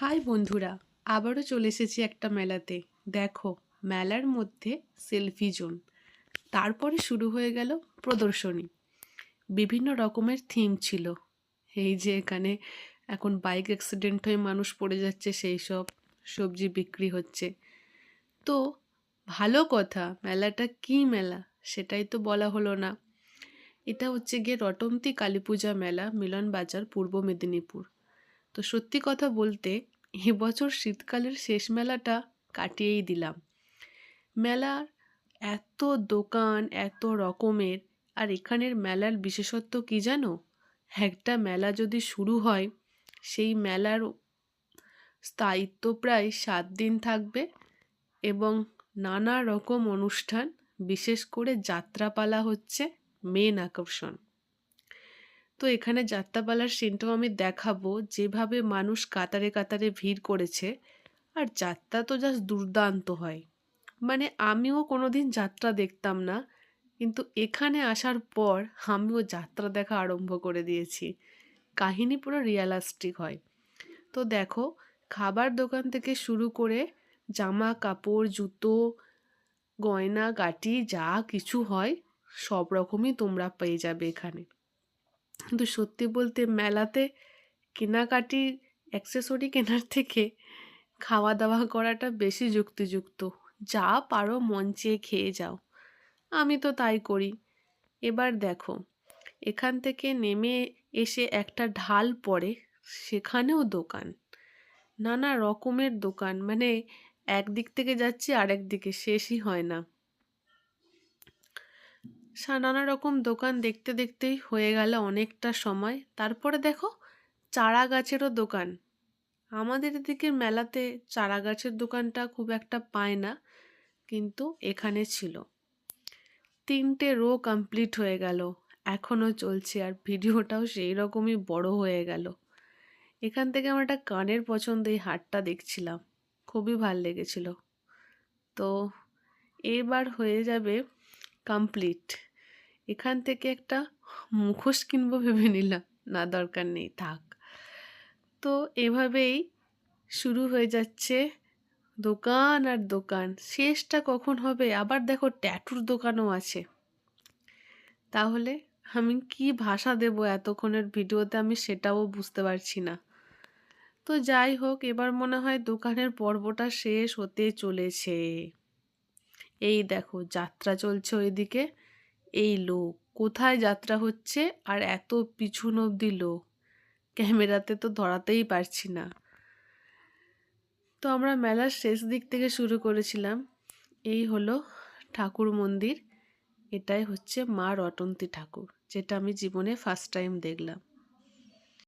High বন্ধুরা, আবারও চলে এসেছি একটা মেলাতে। দেখো, মেলার মধ্যে সেলফি জোন। তারপরে শুরু হয়ে গেল প্রদর্শনী। বিভিন্ন রকমের থিম ছিল। এই যে এখানে এখন বাইক অ্যাক্সিডেন্ট হয়ে মানুষ পড়ে যাচ্ছে, সেই সব সবজি বিক্রি হচ্ছে। তো ভালো কথা, মেলাটা কি মেলা? সেটাই তো বলা হলো না। এটা হচ্ছে গিয়ে রটন্তি কালী পূজা মেলা মিলন বাজার পূর্ব মেদিনীপুর। তো সত্যি কথা বলতে এবছর শীতকালের শেষ মেলাটা কাটিয়েই দিলাম। মেলার এত দোকান, এত রকমের, আর এখানের মেলার বিশেষত্ব কি জানো? একটা মেলা যদি শুরু হয়, সেই মেলার স্থায়িত্ব প্রায় সাত দিন থাকবে এবং নানা রকম অনুষ্ঠান, বিশেষ করে যাত্রাপালা হচ্ছে মেন আকর্ষণ। তো এখানে যাত্রাপালার সিনটাও আমি দেখাবো, যেভাবে মানুষ কাতারে কাতারে ভিড় করেছে। আর যাত্রা তো জাস্ট দুর্দান্ত হয়। মানে আমিও কোনো দিন যাত্রা দেখতাম না, কিন্তু এখানে আসার পর আমিও যাত্রা দেখা আরম্ভ করে দিয়েছি। কাহিনী পুরো রিয়ালিস্টিক হয়। তো দেখো, খাবার দোকান থেকে শুরু করে জামা, কাপড়, জুতো, গয়না, গাটি, যা কিছু হয়, সব রকমই তোমরা পেয়ে যাবে এখানে। কিন্তু সত্যি বলতে মেলাতে কেনাকাটি অ্যাক্সেসরি কেনার থেকে খাওয়া দাওয়া করাটা বেশি যুক্তিযুক্ত। যা পারো মন চেয়ে খেয়ে যাও। আমি তো তাই করি। এবার দেখো, এখান থেকে নেমে এসে একটা ঢাল পড়ে, সেখানেও দোকান। নানা রকমের দোকান মানে একদিক থেকে যাচ্ছি আরেক দিকে শেষই হয় না। নানা রকম দোকান দেখতে দেখতেই হয়ে গেল অনেকটা সময়। তারপরে দেখো চারা গাছেরও দোকান। আমাদের এদিকে মেলাতে চারা গাছের দোকানটা খুব একটা পায় না, কিন্তু এখানে ছিল। তিনটে রো কমপ্লিট হয়ে গেল। এখনও চলছে আর ভিডিওটাও সেই রকমই বড় হয়ে গেল। এখান থেকে আমার একটা কানের পছন্দ এই হাটটা দেখছিলাম। খুবই ভালো লেগেছিল। তো এবার হয়ে যাবে কমপ্লিট। এখান থেকে একটা মুখোশ কিনবো ভেবে নিলাম। না, দরকার নেই, থাক। তো এভাবেই শুরু হয়ে যাচ্ছে দোকান আর দোকান। শেষটা কখন হবে? আবার দেখো ট্যাটুর দোকানও আছে। তাহলে আমি কি ভাষা দেব এতক্ষণের ভিডিওতে আমি সেটাও বুঝতে পারছি না। তো যাই হোক, এবার মনে হয় দোকানের পর্বটা শেষ হতে চলেছে। এই দেখো, যাত্রা চলছে ওইদিকে। এই লোক? কোথায় যাত্রা হচ্ছে? আর এত পিছন অবধি লোক? ক্যামেরাতে তো ধরাতেই পারছি না। তো আমরা মেলার শেষ দিক থেকে শুরু করেছিলাম। এই হলো ঠাকুর মন্দির। এটাই হচ্ছে মা রটন্তী ঠাকুর, যেটা আমি জীবনে ফার্স্ট টাইম দেখলাম।